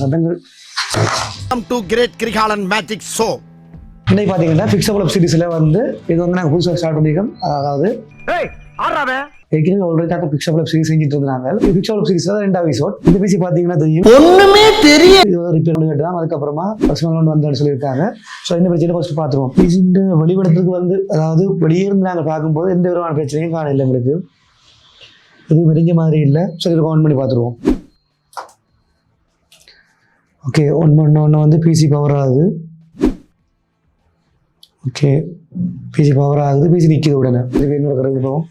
சட்டங்கள். To Great Krigalan Magic Show. இன்னைக்கு பார்த்தீங்கன்னா ஃபிக்ஸபிள் சீரிஸில் வந்து இது வந்து நாங்கள் புதுசாக ஸ்டார்ட் பண்ணியிருக்கோம் அதாவது ஏற்கனவே ஆல்ரெடி நாங்கள் ஃபிக்ஸபிள் சீரிஸ் செஞ்சுட்டு இருந்தாங்க. ஃபிக்ஸபிள் சீரிஸில் ரெண்டாவது எபிசோட் இந்த பிசி பார்த்தீங்கன்னா தெரியும். தெரிய வந்து ரிப்பேர் பண்ணி கேட்டு தான் அதுக்கப்புறமா பர்சனல் லோன் வந்தான்னு சொல்லியிருக்காங்க. ஸோ இந்த பிரச்சனை ஃபஸ்ட்டு பார்த்துருவோம். இந்த வெளிவிடத்துக்கு வந்து அதாவது வெளியே இருந்து நாங்கள் பார்க்கும்போது எந்த விதமான பிரச்சனையும் காணல எங்களுக்கு இது விரிஞ்ச மாதிரி இல்லை. சரி இது ஆன் பண்ணி பார்த்துருவோம். ஓகே ஒன்று ஒன்று ஒன்று வந்து பிசி பவர் ஆகுது. ஓகே பிசி பவர் ஆகுது. பிசி நிற்கிது உடனே. இது இன்னொரு கடைக்கு போவோம்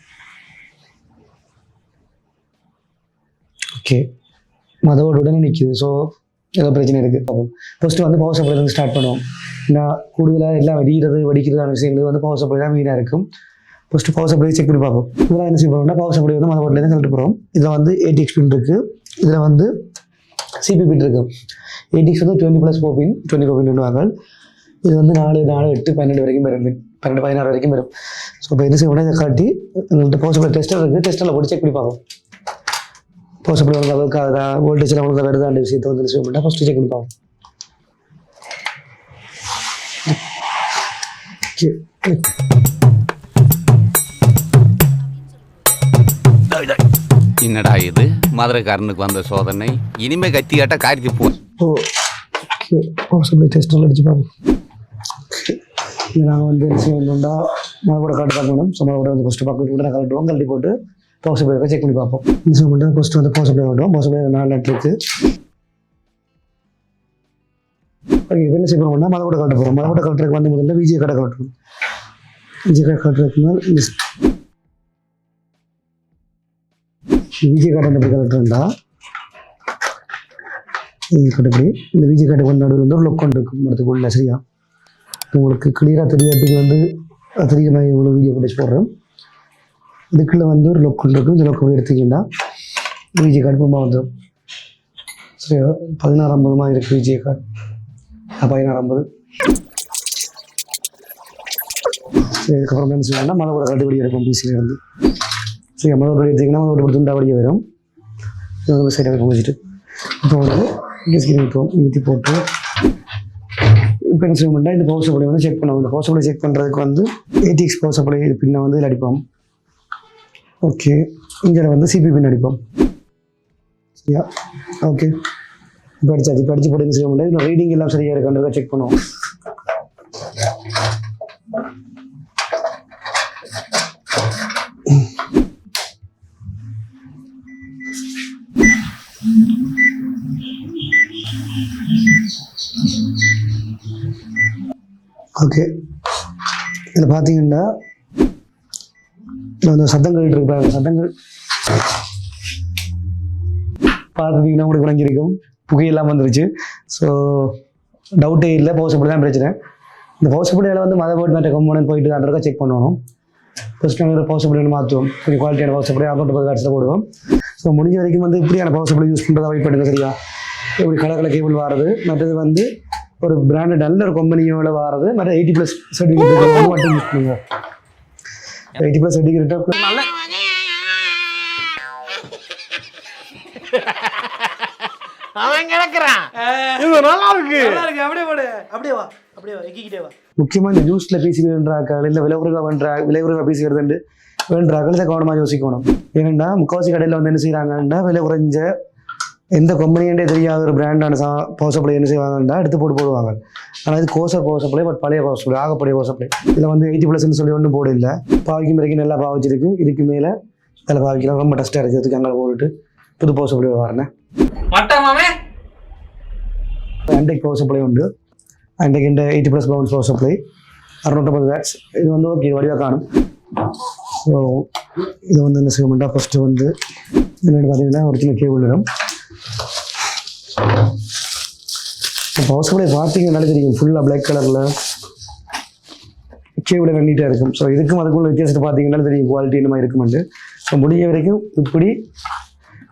ஓகே மதவோட உடனே நிற்கிது ஸோ ஏதோ பிரச்சனை இருக்குது பார்ப்போம். ஃபஸ்ட்டு வந்து பவர் சப்ளை வந்து ஸ்டார்ட் பண்ணுவோம். ஏன்னா கூடுதலாக எல்லாம் வெடிக்கிறது வெடிக்கிறதான விஷயங்கள் வந்து பவர் சப்ளை தான் மெயினாக இருக்கும். ஃபஸ்ட்டு பவர் சப்ளை செக் பண்ணி பார்ப்போம். இதெல்லாம் என்ன செய்ய போகிறோம்னா பவர் சப்ளை வந்து மதவோட்லேருந்து கழட்டு போகிறோம் இதில் வந்து ஏடிஎக்ஸ் எக்ஸ்பின் இருக்குது இதில் வந்து சிபி பின் இருக்குது எயிட்டிக்ஸ் வந்து twenty plus four pin twenty four pin வாங்க இது வந்து நாலு நாலு எட்டு பன்னெண்டு வரைக்கும் வரும். பன்னெண்டு பதினாறு வரைக்கும் வரும். ஸோ இப்போ என்ன செய்ய உடனே காட்டி உங்கள்கிட்ட பவர் டெஸ்ட்டில் இருக்குது டெஸ்ட்டில் போட்டு செக் பண்ணி பார்ப்போம். பாசிபிள் உங்களுக்கு அளவுக்கு அதை வோல்டேஜில் உங்களுக்கு அந்த விஷயத்தை வந்து செய்ய மாட்டா ஃபஸ்ட்டு செக் பண்ணி பார்ப்போம். Okay. என்னடா இது மதுரைக்காரனுக்கு வந்த சோதனை. இனிமே கத்தி காட்ட காரிக்கு போ. ஓ அடிச்சு பார்ப்போம் நாங்கள் வந்து என்ன செய்யணும்னா நான் கூட காட்டு பார்க்கணும் ஸோ கூட வந்து ஃபஸ்ட்டு பார்க்க கூட கலட்டுவோம் கழட்டி போட்டு பாசிபிள் செக் பண்ணி பார்ப்போம். என்ன செய்ய மாட்டோம் ஃபஸ்ட்டு வந்து பாசிபிள் காட்டுவோம் பிளேயர் நாலு லெட்டர் இருக்குது ஓகே இப்போ என்ன செய்ய போகிறோம்னா மலை கூட கட்ட போகிறோம் மலை கூட கட்டுறதுக்கு வந்து முதல்ல விஜய் கடை கட்டணும். விஜய் கடை கட்டுறதுக்கு மேல் விஜய காட்டை எப்படி கட்டுறா கட்டுப்படி இந்த விஜய் காட்டு வந்து நடுவில் வந்து ஒரு லொக்கன் இருக்கும். இடத்துக்குள்ள சரியா? உங்களுக்கு கிளியராக தெரியாததுக்கு வந்து அதிகமாக இவ்வளோ வீடியோ பிடிச்சி போடுறேன். இதுக்குள்ள வந்து ஒரு லொக்கன் இருக்கும். இந்த லொக்கன் எடுத்துக்கிட்டா விஜய் கார்டு பொம்மா வந்துடும் சரியா? பதினாறு ஐம்பதுமாக இருக்குது விஜய் கார்டு பதினாறு ஐம்பது. சரி என்ன சொல்லுவாங்கன்னா மழை கூட கட்டுப்படி இருக்கும் பிசியிலேருந்து இருந்து சரி மலவோட எடுத்தீங்கன்னா மலவோட துண்டா வழியே வரும். இது வந்து சைடாக இருக்கும் இப்போ வந்து டிஸ்கிரி வைப்போம். ஊற்றி போட்டு இப்போ என்ன செய்வோம்னா இந்த பவர் சப்ளை வந்து செக் பண்ணுவோம் இந்த பவர் சப்ளை செக் பண்ணுறதுக்கு வந்து ஏடிஎக்ஸ் பவர் சப்ளை பின்னை வந்து இதில் அடிப்போம். ஓகே இங்கே வந்து சிபி பின் அடிப்போம். சரியா? ஓகே இப்போ அடிச்சாச்சு இப்போ போட்டு என்ன செய்ய முடியாது ரீடிங் எல்லாம் சரியாக இருக்கான்றதை செக் பண்ணுவோம். ஓகே இதில் பார்த்தீங்கன்னா இந்த சத்தங்கள் இருக்கு பாருங்க. சத்தங்கள் பார்த்துட்டிங்கன்னா உங்களுக்கு விளங்கியிருக்கும். புகையெல்லாம் வந்துருச்சு. ஸோ டவுட்டே இல்லை. பவுசப்படி தான் பிரச்சனை. இந்த பவுசப்படியில் வந்து மத போர்ட் மற்ற கம்போனன்ட் போயிட்டு அந்த செக் பண்ணணும். ஃபஸ்ட்டு நாங்கள் பவர் மாற்றுவோம் கொஞ்சம் குவாலிட்டியான பவுசப்படி சப்ளை அக்கௌண்ட் பத்து காட்சியில் போடுவோம். ஸோ முடிஞ்ச வரைக்கும் வந்து இப்படியான பவுசப்படி யூஸ் பண்ணுறதா வெயிட் பண்ணுங்க சரியா? இப்படி கலர் கலர் கேபிள் வாரது மற்றது வந்து ஒரு பிராண்டட் நல்ல ஒரு கம்பெனியோட வாரது மற்ற எயிட்டி ப்ளஸ் சர்டிஃபிகேட் மட்டும் யூஸ் பண்ணுங்க. எயிட்டி ப்ளஸ் சர்டிஃபிகேட் அவன் கிடக்குறான். இது நல்லா இருக்கு. நல்லா இருக்கு. அப்படியே போடு. அப்படியே வா. அப்படியே வா. எக்கிக்கிட்டே வா. முக்கியமாக இந்த நியூஸில் பேசி வேண்டாக்கள் இல்லை விலைகுறைவாக வேண்ட விலைகுறைவாக பேசுகிறதுண்டு வேண்டாக்கள் இதை கவனமாக யோசிக்கணும். ஏன்னா முக்காவாசி கடையில் வந்து என்ன செய்கிறாங்கன்னா விலை குறைஞ்ச எந்த கம்பெனின்றே தெரியாத ஒரு பிராண்டான சா பவர் சப்ளை என்ன செய்வாங்கன்னா எடுத்து போட்டு போடுவாங்க. ஆனால் இது கோசர் பவர் சப்ளை பட் பழைய பவர் சப்ளை ஆகப்படைய பவர் சப்ளை இதில் வந்து எயிட்டி ப்ளஸ்ன்னு சொல்லி ஒன்றும் போட இல்லை பாவிக்கும் வரைக்கும் நல்லா பாவிச்சிருக்கு. இதுக்கு மேலே அதில் பாவிக்கலாம். ரொம்ப டஸ்ட்டாக இருக்கிறதுக்கு அங்கே போட்டுட்டு புது பவர் சப்ளை வரேன் அண்டைக்கு பவர் சப்ளை உண்டு. அண்டைக்கு இந்த eighty plus bronze power supply அறுநூற்றம்பது watts இது வந்து ஓகே வடிவாக காணும். ஸோ இது வந்து என்ன செய்யணும்னா ஃபஸ்ட்டு வந்து என்னென்னு பார்த்தீங்கன்னா ஒரு சின்ன கேபிள் வரும். இப்போ சப்ளை பார்த்தீங்கன்னாலே தெரியும். ஃபுல்லாக பிளாக் கலரில் கேபிள் நீட்டாக இருக்கும். ஸோ இதுக்கும் அதுக்குள்ள வித்தியாசத்தை பார்த்தீங்கன்னா தெரியும். குவாலிட்டி என்ன மாதிரி இருக்குமெண்டு ஸோ முடிஞ்ச வரைக்கும் இப்படி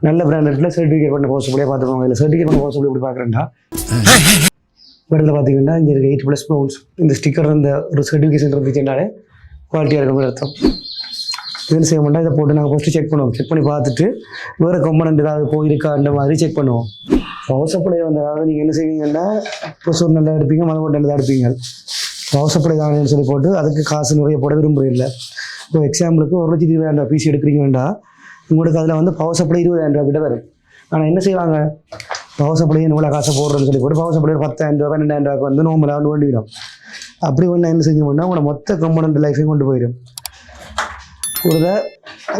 நல்ல பிராண்டட்ல சர்டிஃபிகேட் பண்ண பவர் சப்ளையாக பார்த்துக்கோங்க. இதில் சர்டிஃபிகேட் பண்ண பவர் சப்ளை எப்படி பார்க்குறேன்டா படத்தில் பார்த்தீங்கன்னா இங்கே இருக்க எயிட் ப்ளஸ் பவுன்ஸ் இந்த ஸ்டிக்கர் இந்த ஒரு சர்டிஃபிகேஷன் இருந்துச்சுனாலே குவாலிட்டியாக இருக்கும் அர்த்தம். இது செய்ய மாட்டோம் இதை போட்டு நாங்கள் ஃபஸ்ட்டு செக் பண்ணுவோம். செக் பண்ணி பார்த்துட்டு வேறு கம்பனண்ட் ஏதாவது போயிருக்கா அந்த மாதிரி செக் பண்ணுவோம். பவர் சப்ளை அதாவது நீங்கள் என்ன செய்வீங்கன்னா புசூர் நல்லா எடுப்பீங்க மதம் நல்லா எடுப்பீங்க. பவர் சப்ளை தானேன்னு சொல்லி போட்டு அதுக்கு காசு நிறைய போட விரும்புறதில்லை இப்போ எக்ஸாம்பிளுக்கு ஒரு லட்சத்தி இருபதாயிரம் ரூபா பிசி வேண்டாம் உங்களுக்கு அதில் வந்து பவர் சப்ளை இருபதாயிரம் ரூபா கிட்ட வரும். ஆனால் என்ன செய்வாங்க? பவர் சப்ளை இவ்வளோ காசை போடுறதுன்னு சொல்லி போட்டு பவர் சப்ளை ஒரு பத்தாயிரம் ரூபா பன்னெண்டாயிரம் ரூபாய்க்கு வந்து நோம்பலாக வந்து வேண்டிவிடும் அப்படி ஒன்று என்ன செஞ்சோம்னா உங்களோட மொத்த கம்பனண்ட் லைஃபையும் கொண்டு போயிடும். ஒரு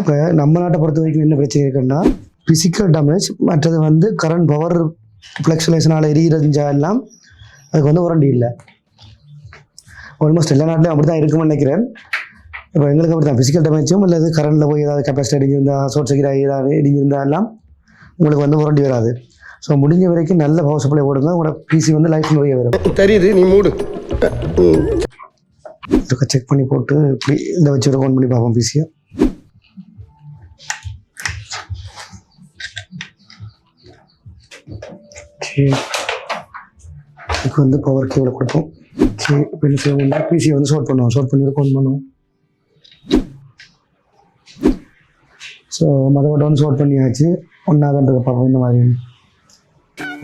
இப்போ நம்ம நாட்டை பொறுத்த வரைக்கும் என்ன பிரச்சனை இருக்குன்னா ஃபிசிக்கல் டேமேஜ் மற்றது வந்து கரண்ட் பவர் எரியிறஞ்சா எல்லாம் அதுக்கு வந்து வாரண்டி இல்லை. ஆல்மோஸ்ட் எல்லா நாட்டிலையும் அப்படி தான் இருக்கும்னு நினைக்கிறேன். இப்போ எங்களுக்கு அப்படி தான் ஃபிசிக்கல் டேமேஜும் இல்லை கரண்டில் போய் ஏதாவது கெப்பாசிட்டி அடிஞ்சிருந்தா ஷார்ட் சர்க்கிட் ஆகி ஏதாவது இடிஞ்சிருந்தா எல்லாம் உங்களுக்கு வந்து வாரண்டி வராது. ஸோ முடிஞ்ச வரைக்கும் நல்ல பவர் சப்ளை போடுங்க. உங்களோட பிசி வந்து லைஃப் நிறைய வரும் தெரியுது நீ மூடு. செக் பண்ணி போட்டு இப்படி இந்த வச்சு ஓன் பண்ணி பார்ப்போம் பிசியை சரி. இதுக்கு வந்து பவர் கேபிளை கொடுப்போம். சரி இப்போ என்ன பிசியை வந்து ஷார்ட் பண்ணுவோம். ஷார்ட் பண்ணி ஃபோன் பண்ணுவோம். ஸோ மதவோட வந்து ஷார்ட் பண்ணியாச்சு. ஒன்றாதன்றது பார்ப்போம் இந்த மாதிரி.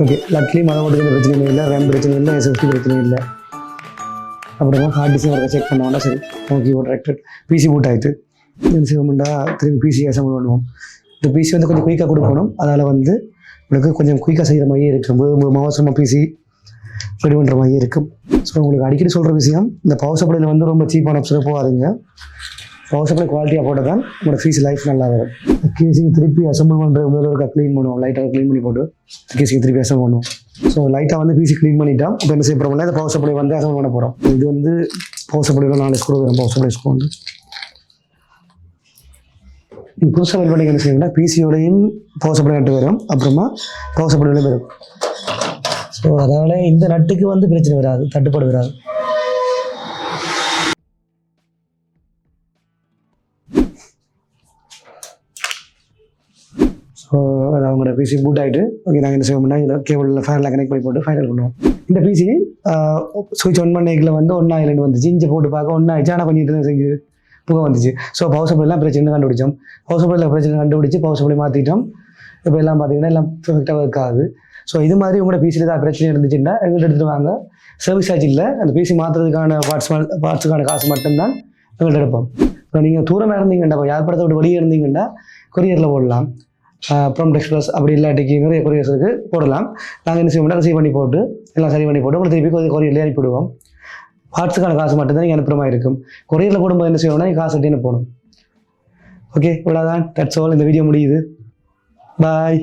ஓகே லக்லி மதவோட்டுக்கு பிரச்சனையும் இல்லை. ரேம் பிரச்சனை இல்லை. எஸ்எஸ்டி பிரச்சனை இல்லை. அப்புறமா ஹார்ட் டிஸ்க் ஒர்க்கை செக் பண்ணோம்னா சரி. ஓகே ஓட் ரெக்டட் பிசி பூட் ஆகிட்டு என்ன செய்வோம்டா? திரும்பி பிசி அசம்பிள் பண்ணுவோம். இந்த பிசி வந்து கொஞ்சம் குயிக்காக கொடுக்கணும் அதால் வந்து உங்களுக்கு கொஞ்சம் குயிக்காக செய்கிற மாதிரியே இருக்கும் ரொம்ப அவசரமாக பிசி ரெடி பண்ணுற மாதிரியே இருக்கும் ஸோ உங்களுக்கு அடிக்கடி சொல்கிற விஷயம் இந்த பவர் சப்ளையில் வந்து ரொம்ப சீப்பான சிறப்பாக இருங்க பவர் சப்ளை குவாலிட்டியாக போட்டால் தான் உங்களோட ஃபீஸ் லைஃப் நல்லா வரும். கேசிங் திருப்பி அசம்பிள் பண்ணுற முதல்ல இருக்கா க்ளீன் பண்ணுவோம். லைட்டாக க்ளீன் பண்ணி போட்டு கேசிங் திருப்பி அசம்பிள் பண்ணுவோம். ஸோ லைட்டாக வந்து பிசி க்ளீன் பண்ணிட்டோம் இப்போ என்ன செய்ய போகிறோம்னா இந்த பவர் சப்ளை வந்து அசம்பிள் பண்ண போகிறோம் இது வந்து பவர் சப்ளையில் நாலு ஸ்கூல் வரும். பவர் சப்ளை வந்து நீங்கள் புதுசாக வெல் பண்ணி என்ன செய்யணும்னா பிசியோடையும் பவர் நட்டு வரும். அப்புறமா பவர் வரும். ஸோ அதனால் இந்த நட்டுக்கு வந்து பிரச்சனை வராது தட்டுப்பாடு வராது. ஸோ அது அவங்களோட பிசி பூட் ஆகிட்டு ஓகே நாங்கள் என்ன செய்வோம்னா இதில் கேபிளில் ஃபேனில் கனெக்ட் பண்ணி போட்டு ஃபைனல் பண்ணுவோம். இந்த பிசி சுவிட்ச் ஒன் பண்ணிக்கில் வந்து ஒன்றா இல்லைன்னு வந்துச்சு இஞ்சி போட்டு பார்க்க ஒன்றா ஆயிடுச்சு. ஆனால் கொஞ்சம் இதில் செஞ்சு புகை வந்துச்சு. ஸோ பவர் பிரச்சனை கண்டுபிடிச்சோம்? பவர் பிரச்சனை கண்டுபிடிச்சு பவுசப்படி மாற்றிட்டோம் இப்போ எல்லாம் பார்த்தீங்கன்னா எல்லாம் பெர்ஃபெக்டாக ஒர்க் ஆகுது. ஸோ இது மாதிரி உங்களோட பிசியில் தான் பிரச்சனை இருந்துச்சுன்னா எங்கள்கிட்ட எடுத்துட்டு வாங்க. சர்வீஸ் சார்ஜ் இல்லை. அந்த பிசி மாற்றுறதுக்கான பார்ட்ஸ் பார்ட்ஸுக்கான காசு மட்டும்தான் எங்கள்கிட்ட எடுப்போம். இப்போ நீங்கள் தூரமாக இருந்தீங்கன்னா இப்போ யாழ்ப்பாணத்தை விட்டு வெளியே இருந்தீங்கன்னா கொரியரில் போடலாம். ப்ரோம் எக்ஸ்பிரஸ் அப்படி இல்லாட்டிக்கு நிறைய கொரியர்ஸுக்கு போடலாம். நாங்கள் என்ன செய்வோம்னா ரிசீவ் பண்ணி போட்டு எல்லாம் சரி பண்ணி போட்டு உங்களுக்கு திருப்பி கொரியர்லேயே அனுப்பிவிடுவோம் பார்ட்ஸுக்கான காசு மட்டும்தான் நீங்கள் அனுப்புகிற மாதிரி இருக்கும். கொரியரில் போடும்போது என்ன செய்யணும்னா காசு கட்டி போடும் ஓகே இவ்வளோதான் தட்ஸ் ஆல் இந்த வீடியோ முடியுது. பாய்